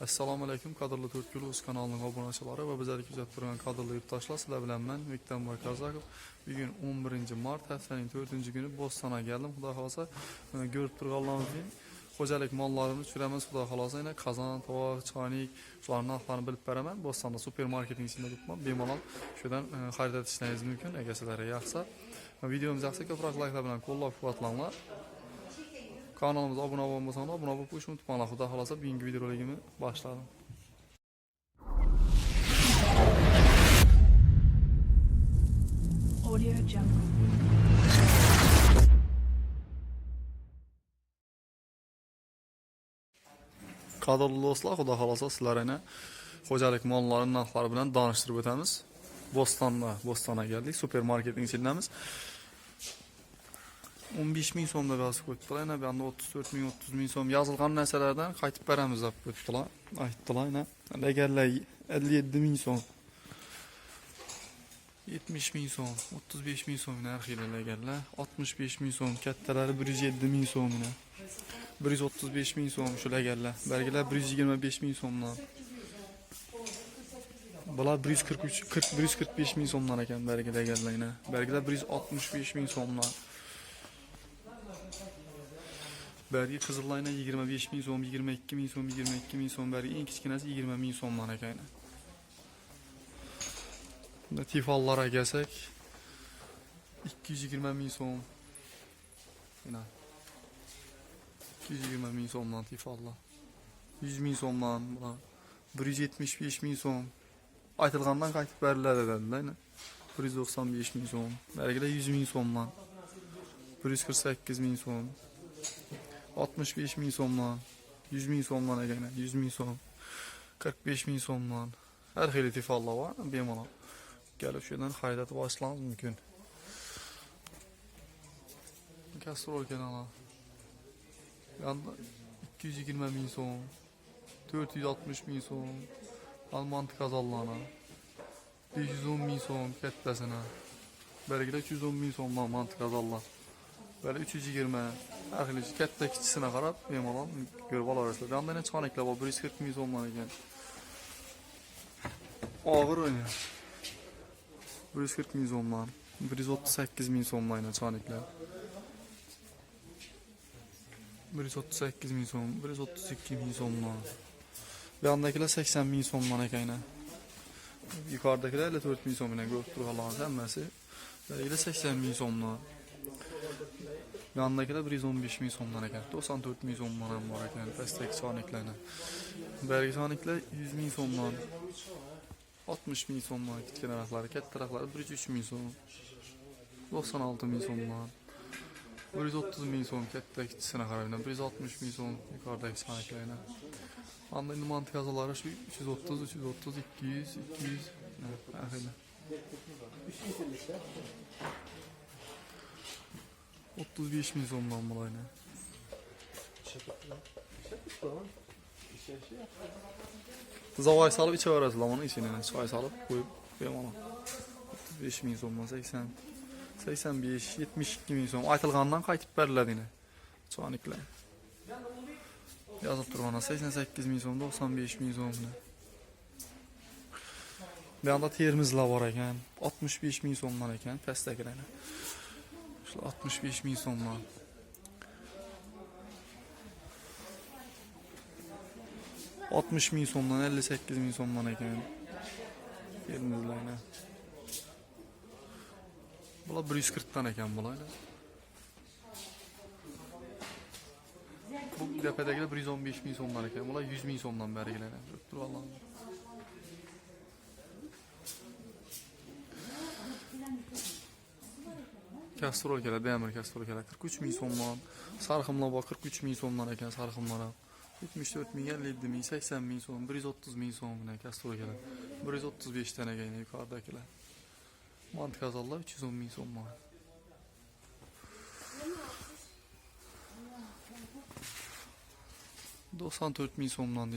Assalamu alaykum qadrli Türkülüz kanalının abunəçiləri və bizləri güzət duran qadrli yurttaşlar. Sizlə bilən mən Viktor Kazakov. Bugün 11 mart həftənin 4-cü günü Bostana gəldim. Xuda xalasa e, görüb durğanlarınız üçün Xocalik mallarını sürəməz xuda xalasa ilə kazan, tavaq, çaynik, şuların narxlarını bilib bərəmən. Bostanda supermarketin içində tutmam. Bemalal şuradan e, xəridat işləriniz mümkün. Əgər sizlərə yaxsa. E, Videomuz yaxsa köprək like bilən qollab quvvatlanlar. Kanalımıza abunə olmasanız abunə olub bu işi unutmayın. Xuda xalasa bugünkü videoya kimi başlayalım. Audio Jungle. Qadrlı dostlar, xuda xalasa sizlərə ilə Xocalik mallarının narxları bilan danışdırıb ötəmiz. Bostanla, Bostana gəldik. Supermarketin içindəmiz. 15 min so'm da bazı qoydular. Yana bir anda 34 min, 30 min so'm yazılğan nəsələrdən qayıtıb bərəmiz ab qoydular. Aytdılar yana. Əgərlər 57 min so'm. 70 min so'm, 35 min so'm narx ilə əgərlər. 65 min so'm, kattaları 107 min so'm ilə. 135 min so'm shular gələ. Bəlgələr 125 min so'mdan. Bular 143 40 145 min so'mdan ekan bəlgədə gələyinə. Bəlgələr 165 min so'mdan. Bəlgə qızıllayına 25 min so'm, 22 min so'm, 22 min so'm, bəlgə ən kiçkinəsi 20 min so'mdan ekan. Bunda tifallara gəlsək 220 min so'm. Yine 220 min so'mdan tifallar. 100 min so'mdan bular. 175 min so'm. Aytılğandan qayıtıb bərilər edəndilər. 195 min so'm. Bəlkə 100 min so'mdan. 148 min so'm. 65 min so'mdan. 100 min so'mdan ekan, 100 min so'm. 45 min so'mdan. Hər xeyli tifallar var, bemalol. Gəlib şuradan xayrat başlanız mümkün. Kastrol kanalı. Yanda 220 min so'm. 460 min so'm. Alman kazallana. 510 min so'm kattasına. Belgide 210 min so'mdan mantık kazallar. Böyle 320 her xil katta kiçisine qarab bemalol görüb alarsiz. Yanda ne çanekler var 140 min so'mdan ekan. Ağır oynuyor. 140 min so'mdan. 138 min so'mdan yine çanekler. 138 min so'm, 132 min so'mdan. Bir yandakiler 80 min so'mdan ekan yine. Yukarıdakiler 54 min so'm ilə görüb durğanların həmməsi. Belki de 80 min so'mdan. Bir yandakiler 115 min so'mdan ekan. 94 min so'mdan ham var ekan pastdagi sonliklarni. Bergi soniklar 100 min so'mdan. 60 min so'mdan kichkina taraflari, katta taraflari 103 min so'm. 96 min so'mdan. 130 min so'm katta kichkisine qarayman. 160 min so'm yuqoridagi sonliklarni. Anda indi mantık azaları şu 330, 330, 200, 200. Ha, öyle. 35 min so'mdan bulayni. Zavay salıp içe verəsiz lamanın içine. Çay salıp koyup bemalol. 35 min so'mdan 80 85 72 min so'm aytılğandan qaytıb bərilədi yine. Çoğaniklər. Yazıb durğana 88 min so'm 95 min so'm. Bir anda termizlər var ekan. 65 min so'mdan ekan pastdagilarni. Şu 65 min so'mdan. Altmış min so'mdan 58 min so'mdan ekan. Termizlarni. Bular 140'dan ekan bulaylar. Bu tepədagilar 115 min so'mdan ekan. Bular 100 min so'mdan berigilar. Dur Allah'ım kastrol kerak beamir kastrol kerak qirq uch ming so'mdan sarximlabo qirq uch ming so'mdan ekan sarximlar ham yetmish to'rt ming elli yetti ming sakson ming so'm bir yuz o'ttiz ming so'mdan kastrol kerak bir yuz o'ttiz beshdan ekan yuqoridagilar mant kazanlar uch yuz o'n ming so'mdan to'qson to'rt ming so'mdan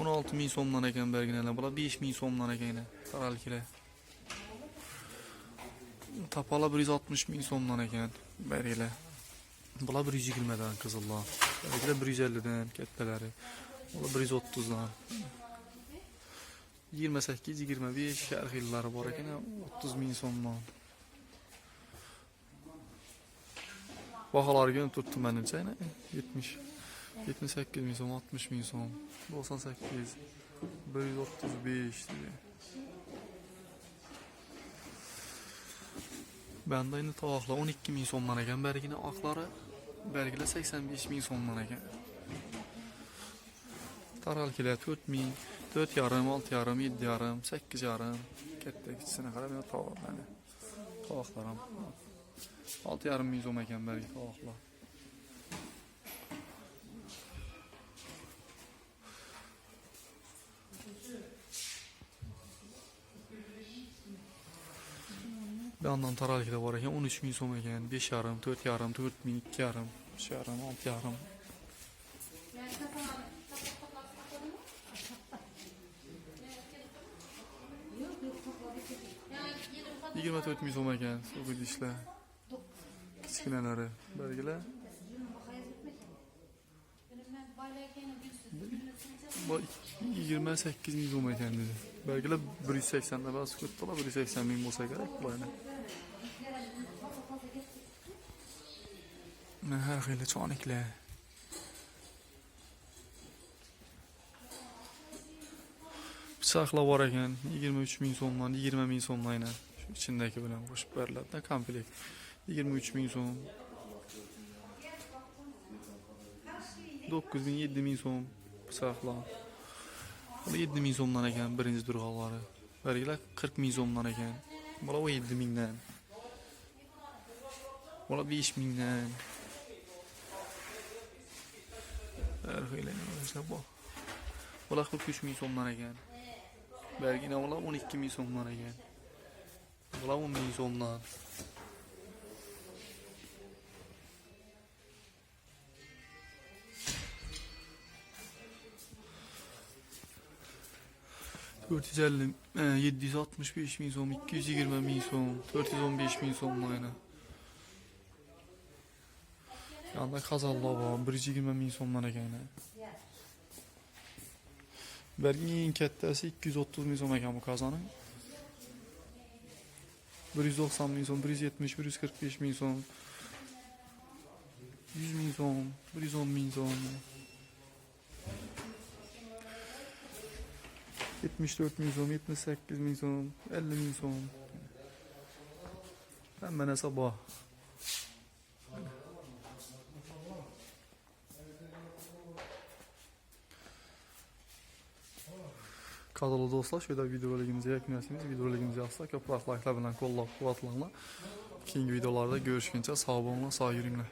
16 min somdan ekan berginene bular 5 min somdan ekene taralkiler tapala 160 min somdan ekan bergiler bular 120dan qizillar bergiler 150dan kattalari bular 130dan 28 25 har xillari bor ekan 30 ming so'mdan baholari ko'rinib turibdi manimcha 70 78 min so'm, 60 min so'm, 98, 135 diye. Bende yine tavakla 12 min so'mdan ekan, bergine akları bergile 85 min so'mdan ekan. Taralkiler 4 min, 4 yarım, 6 yarım, 7 yarım, 8 yarım. Katta kichikine qarab yana tavaq mana. Tavaqlar ham. 6 yarım min so'm ekan bergi tavaqlar. Bir yandan taralkide var ekan 13 min so'm ekan, 5 yarım, 4 yarım, 4 min, 2 yarım, 3 yarım, 6 yarım. Yigirma to'rt ming so'm ekan bu idishlar kichkinalari belgilar bu yigirma sakkiz ming so'm ekan dedi belgilar bir yuz saksonda bas ko'rdilar bir yuz sakson ming Mana har xil choniklar pichoqlar bor ekan yigirma uch ming so'mdan yigirma ming so'mdan aynan shu ichindagi bilan qo'shib beriladi komplekt yigirma uch ming so'm to'qqiz ming yetti ming so'm yetti ming so'mdan ekan birinchi durg'oqlari barigilar qirq ming so'mdan ekan bular o'n yetti mingdan bular besh mingdan xil narsa bor bular qirq uch ming so'mdan ekan Belgine bular 12 ming so'mdan ekan. Bular 10 ming so'mdan. Dört yüz elli, e, 765 bin so'm, 220 bin so'm, 415 bin so'm aynen. Yanda kazallar var, 120 bin so'mdan ekan. Vergi eng kattasi 230 ming so'm ekan bu qozoni. 190 ming so'm, 170, 145 ming so'm. 100 ming so'm, 110 ming so'm. 74 ming so'm, 78 ming so'm, 50 ming so'm. Hamma narsa bor. Qadrli do'stlar, shu yerda videoligimizni yakunlaymiz. Videoligimizni yoqsa, ko'proq like'lar bilan qo'llab-quvvatlanglar. Keyingi videolarda görüşguncha sog' bo'linglar, sog' yuringlar.